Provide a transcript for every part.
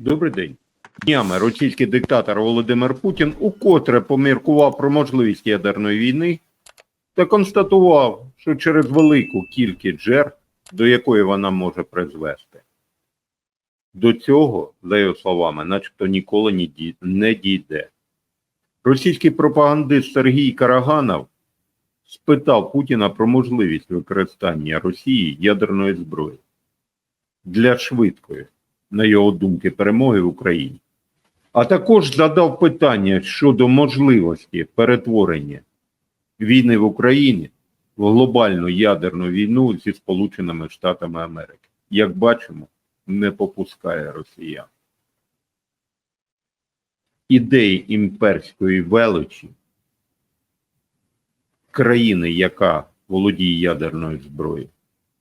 Добрий день. Днями російський диктатор Володимир Путін укотре поміркував про можливість ядерної війни та констатував, що через велику кількість жертв, до якої вона може призвести. До цього, за його словами, начебто ніколи не дійде. Російський пропагандист Сергій Караганов спитав Путіна про можливість використання Росії ядерної зброї для швидкої, на його думки, перемоги в Україні. А також задав питання щодо можливості перетворення війни в Україні в глобальну ядерну війну зі Сполученими Штатами Америки. Як бачимо, не попускає росіян. Ідеї імперської величі країни, яка володіє ядерною зброєю,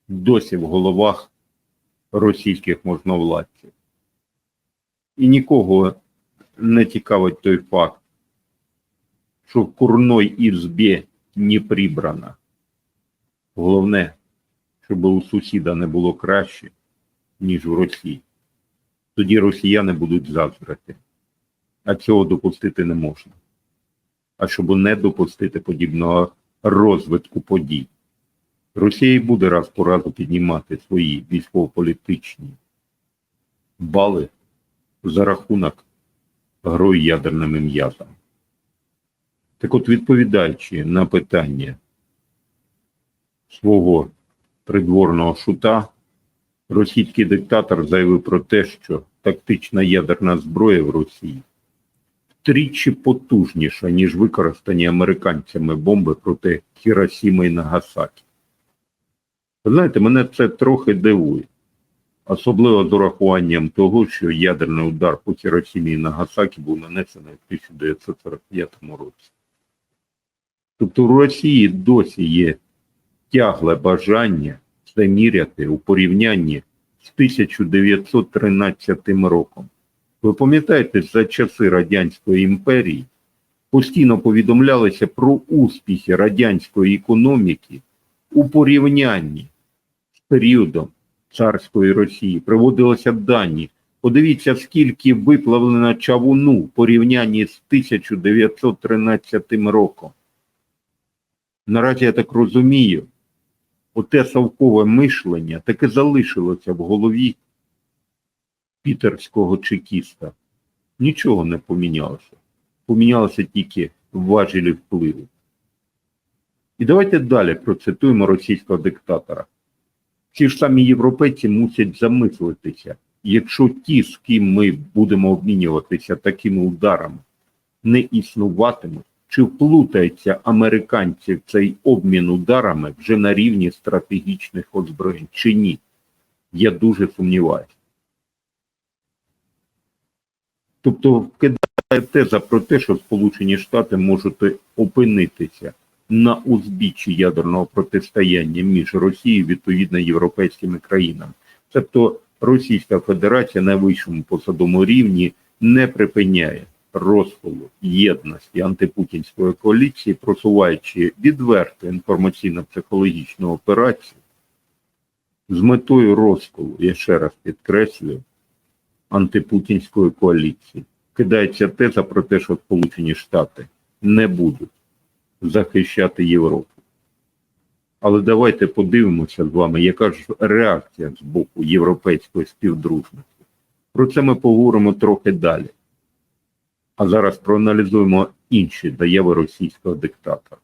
досі в головах російських можновладців. І нікого не цікавить той факт, що в курной ізбі не прибрано. Головне, щоб у сусіда не було краще, ніж у Росії. Тоді росіяни будуть заздрити. А цього допустити не можна. А щоб не допустити подібного розвитку подій. Росія буде раз по разу піднімати свої військово-політичні бали за рахунок грою ядерними м'язами. Так от, відповідаючи на питання свого придворного шута, російський диктатор заявив про те, що тактична ядерна зброя в Росії втричі потужніша, ніж використані американцями бомби проти Хіросіми і Нагасакі. Ви знаєте, мене це трохи дивує, особливо з урахуванням того, що ядерний удар по Хіросімі і Нагасакі був нанесений в 1945 році. Тобто в Росії досі є тягле бажання це міряти у порівнянні з 1913 роком. Ви пам'ятаєте, за часи Радянської імперії постійно повідомлялося про успіхи радянської економіки у порівнянні з періодом царської Росії. Приводилися дані. Подивіться, скільки виплавлено чавуну в порівнянні з 1913 роком. Наразі я так розумію, оте совкове мишлення таке залишилося в голові пітерського чекіста. Нічого не помінялося. Помінялося тільки важелі впливу. І давайте далі процитуємо російського диктатора. Ці ж самі європейці мусять замислитися, якщо ті, з ким ми будемо обмінюватися такими ударами, не існуватимуть, чи вплутаються американці в цей обмін ударами вже на рівні стратегічних озброєнь, чи ні? Я дуже сумніваюся. Тобто вкидає теза про те, що Сполучені Штати можуть опинитися на узбіччі ядерного протистояння між Росією відповідно європейськими країнами. Тобто Російська Федерація на вищому посадовому рівні не припиняє розколу єдності антипутінської коаліції, просуваючи відверту інформаційно-психологічну операцію з метою розколу, я ще раз підкреслюю, антипутінської коаліції. Кидається теза про те, що Сполучені Штати не будуть захищати Європу. Але давайте подивимося з вами, яка ж реакція з боку європейської співдружності. Про це ми поговоримо трохи далі. А зараз проаналізуємо інші заяви російського диктатора.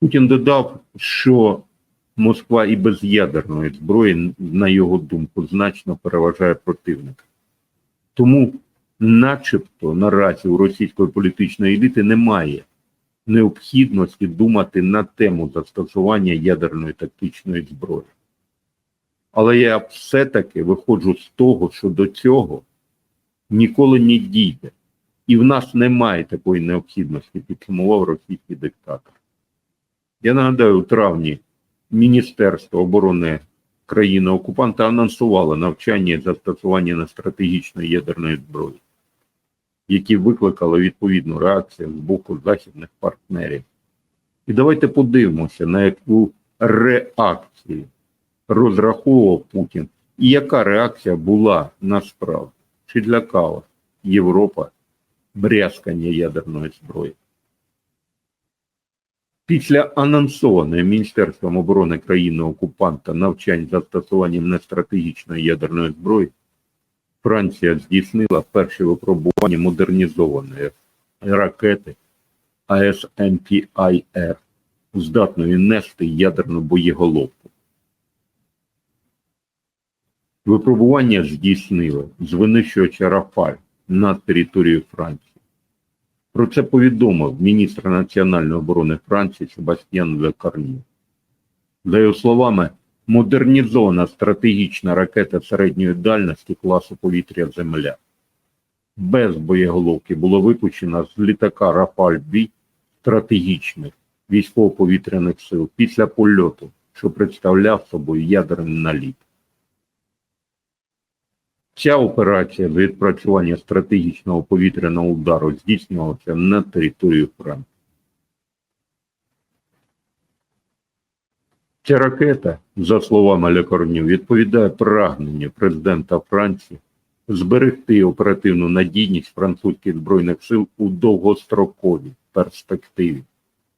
Путін додав, що Москва і без ядерної зброї, на його думку, значно переважає противника. Тому, начебто, наразі у російської політичної еліти немає необхідності думати на тему застосування ядерної тактичної зброї. Але я все-таки виходжу з того, що до цього ніколи не дійде. І в нас немає такої необхідності, підсумував російський диктатор. Я нагадаю, у травні Міністерство оборони країни-окупанта анонсувало навчання застосування нестратегічної ядерної зброї, які викликали відповідну реакцію з боку західних партнерів. І давайте подивимося, на яку реакцію розраховував Путін І яка реакція була насправді? Чи злякала Європа брязкання ядерної зброї? Після анонсованої Міністерством оборони країни-окупанта навчань застосуванням нестратегічної ядерної зброї, Франція здійснила перше випробування модернізованої ракети АСМПІР, здатної нести ядерну боєголовку. Випробування здійснили з винищувача Рафаль на територію Франції. Про це повідомив міністр національної оборони Франції Себастьян Лекарні. За його словами, модернізована стратегічна ракета середньої дальності класу повітря Земля. Без боєголовки було випущено з літака Рафаль Бі стратегічних військово-повітряних сил після польоту, що представляв собою ядерний наліт. Ця операція з відпрацювання стратегічного повітряного удару здійснювалася на території Франції. Ця ракета, за словами Лекорню, відповідає прагненню президента Франції зберегти оперативну надійність французьких збройних сил у довгостроковій перспективі.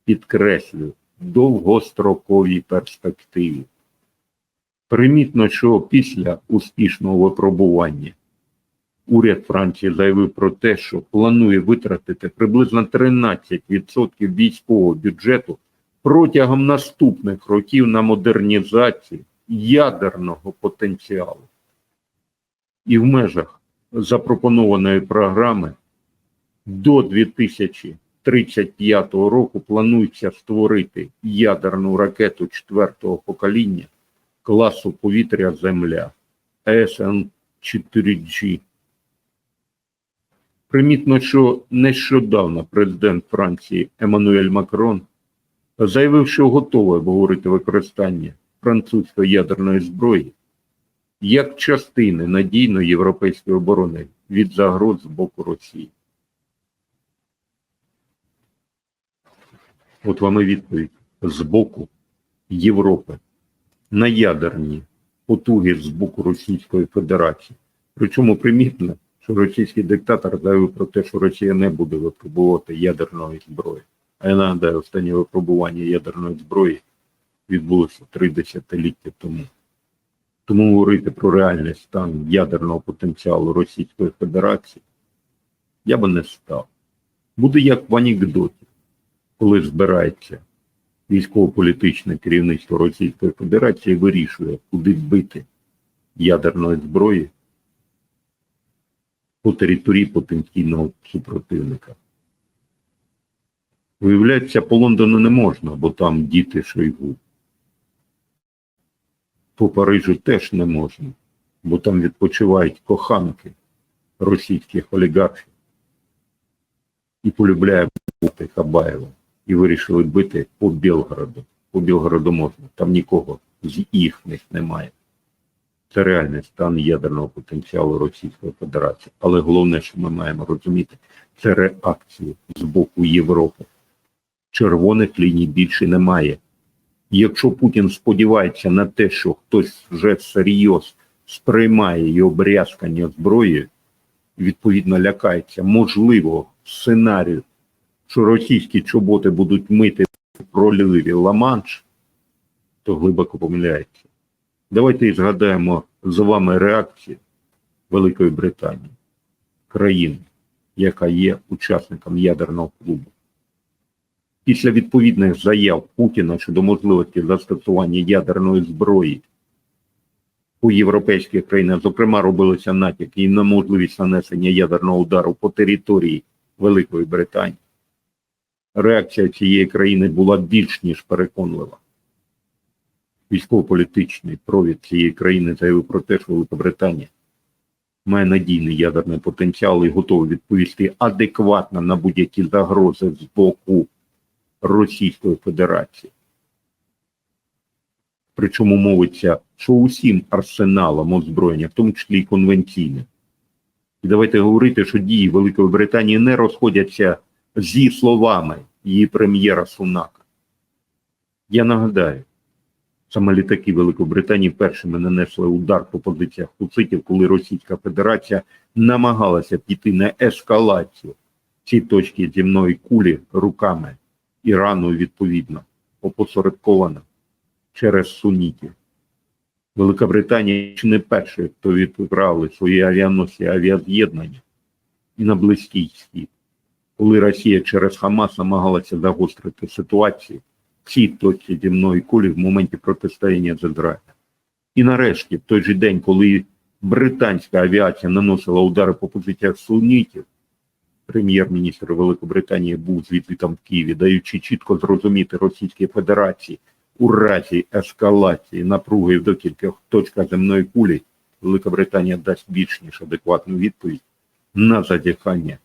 Підкреслюю, довгостроковій перспективі. Примітно, що після успішного випробування уряд Франції заявив про те, що планує витратити приблизно 13% військового бюджету протягом наступних років на модернізацію ядерного потенціалу. І в межах запропонованої програми до 2035 року планується створити ядерну ракету четвертого покоління класу повітря Земля СН-4G. Примітно, що нещодавно президент Франції Еммануель Макрон заявив, що готовий обговорити використання французької ядерної зброї як частини надійної європейської оборони від загроз з боку Росії. От вам і відповідь з боку Європи на ядерні потуги з боку Російської Федерації. Причому примітно, що російський диктатор заявив про те, що Росія не буде випробувати ядерної зброї. А я нагадаю, останнє випробування ядерної зброї відбулося три десятиліття тому. Тому говорити про реальний стан ядерного потенціалу Російської Федерації я би не став. Буде як в анекдоті, коли збирається військово-політичне керівництво Російської Федерації вирішує, куди бити ядерної зброї по території потенційного супротивника. Виявляється, по Лондону не можна, бо там діти Шойгу. По Парижу теж не можна, бо там відпочивають коханки російських олігархів і полюбляє бути Хабаєва. І вирішили бити по Білгороду. По Білгороду можна, там нікого з їхніх немає. Це реальний стан ядерного потенціалу Російської Федерації. Але головне, що ми маємо розуміти, це реакцію з боку Європи. Червоних ліній більше немає. Якщо Путін сподівається на те, що хтось вже всерйоз сприймає його брязкання зброєю, відповідно лякається можливого сценарію, що російські чоботи будуть мити проливі Ла-Манш, то глибоко помиляється. Давайте і згадаємо з вами реакцію Великої Британії, країни, яка є учасником ядерного клубу. Після відповідних заяв Путіна щодо можливості застосування ядерної зброї у європейських країнах, зокрема, робилися натяки і на можливість нанесення ядерного удару по території Великої Британії. Реакція цієї країни була більш ніж переконлива. Військово-політичний провід цієї країни заявив про те, що Велика Британія має надійний ядерний потенціал і готова відповісти адекватно на будь-які загрози з боку Російської Федерації. Причому мовиться, що усім арсеналом озброєння, в тому числі і конвенційним. І давайте говорити, що дії Великої Британії не розходяться зі словами її прем'єра Сунака. Я нагадаю, Саме літаки Великобританії першими нанесли удар по позиціях хуситів, коли Російська Федерація намагалася піти на ескалацію ці точки земної кулі руками Ірану відповідно опосередковано через сунітів. Велика Британія чи не перший, хто відправили свої авіаносці авіаз'єднання і на Близький Схід, коли Росія через Хамас намагалася загострити ситуацію в цій точці земної кулі в моменті протистояння з Ізраїлем. І нарешті, в той же день, коли британська авіація наносила удари по позиціях сунітів, прем'єр-міністр Великобританії був з візитом в Києві, даючи чітко зрозуміти Російській Федерації у разі ескалації напруги в декількох точках земної кулі, Велика Британія дасть більш ніж адекватну відповідь на задіхання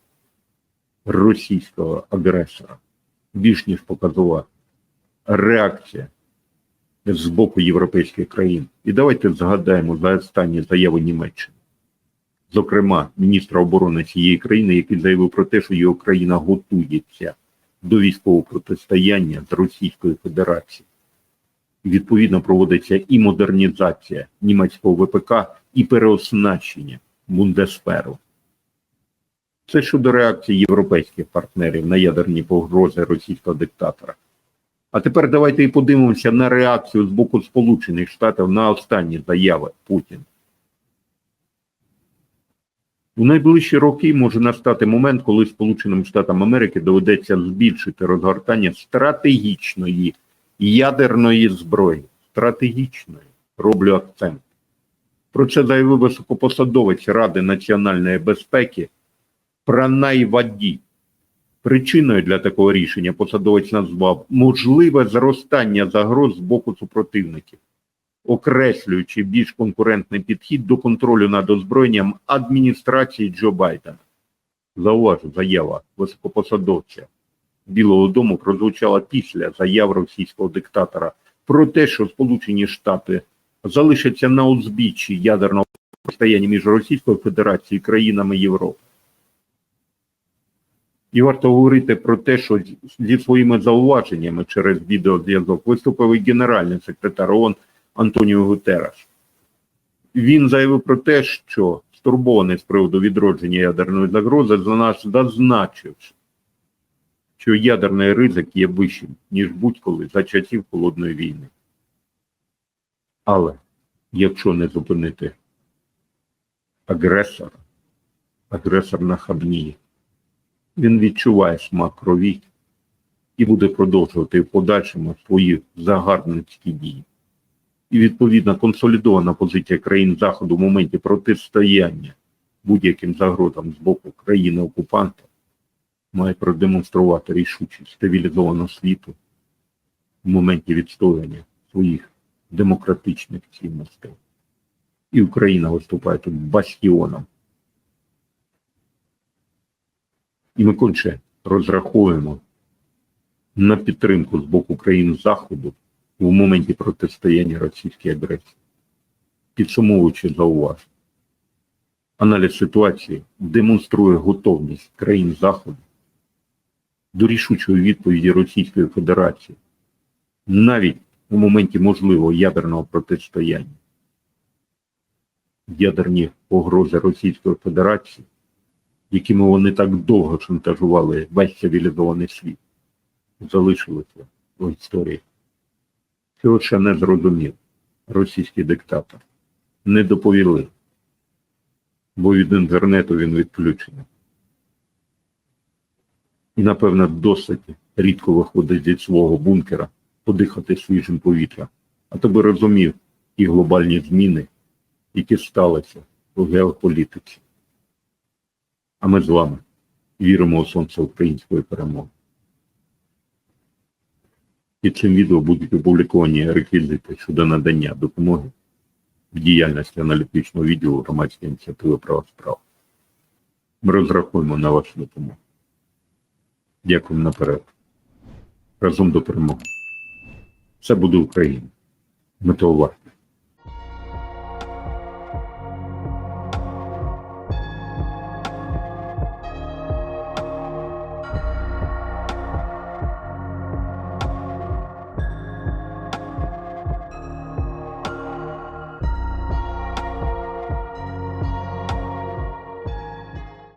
російського агресора. Більш ніж показова реакція з боку європейських країн. І давайте згадаємо за останні заяви Німеччини. Зокрема, міністра оборони цієї країни, який заявив про те, що його країна готується до військового протистояння з Російською Федерацією. Відповідно, проводиться і модернізація німецького ВПК, і переоснащення Бундесферу. Це щодо реакції європейських партнерів на ядерні погрози російського диктатора. А тепер давайте і подивимося на реакцію з боку Сполучених Штатів на останні заяви Путіна. У найближчі роки може настати момент, коли Сполученим Штатам Америки доведеться збільшити розгортання стратегічної ядерної зброї. Стратегічної. Роблю акцент. Про це заявив високопосадовець Ради національної безпеки Пранай Ваді. Причиною для такого рішення посадовець назвав можливе зростання загроз з боку супротивників, окреслюючи більш конкурентний підхід до контролю над озброєнням адміністрації Джо Байдена. Зауважу, заява високопосадовця Білого Дому прозвучала після заяв російського диктатора про те, що Сполучені Штати залишаться на узбіччі ядерного протистояння між Російською Федерацією і країнами Європи. І варто говорити про те, що зі своїми зауваженнями через відеозв'язок виступив і генеральний секретар ООН Антоніо Гутераш. Він заявив про те, що стурбований з приводу відродження ядерної загрози за нас зазначив, що ядерний ризик є вищим, ніж будь-коли за часів Холодної війни. Але якщо не зупинити агресора, агресор нахабніє. Він відчуває смак крові і буде продовжувати в подальшому свої загарбницькі дії. І відповідно консолідована позиція країн Заходу в моменті протистояння будь-яким загрозам з боку країни-окупанта має продемонструвати рішучість стабілізованого світу в моменті відстоювання своїх демократичних цінностей. І Україна виступає тут бастіоном. І ми конче розраховуємо на підтримку з боку країн Заходу в моменті протистояння російській агресії. Підсумовуючи зауваження, аналіз ситуації демонструє готовність країн Заходу до рішучої відповіді Російської Федерації навіть у моменті можливого ядерного протистояння. Ядерні погрози Російської Федерації якими вони так довго шантажували весь цивілізований світ, залишилися в історії. Цього ще не зрозумів російський диктатор. Не доповіли, бо від інтернету він відключений. І, напевно, досить рідко виходить зі свого бункера подихати свіжим повітрям. А то би розумів і глобальні зміни, які сталися у геополітиці. А ми з вами віримо у сонце української перемоги. І цим відео будуть опубліковані реквізити щодо надання допомоги в діяльності аналітичного відділу громадської ініціативи права справ. Ми розрахуємо на вашу допомогу. Дякуємо наперед. Разом до перемоги. Все буде Україна. Ми того.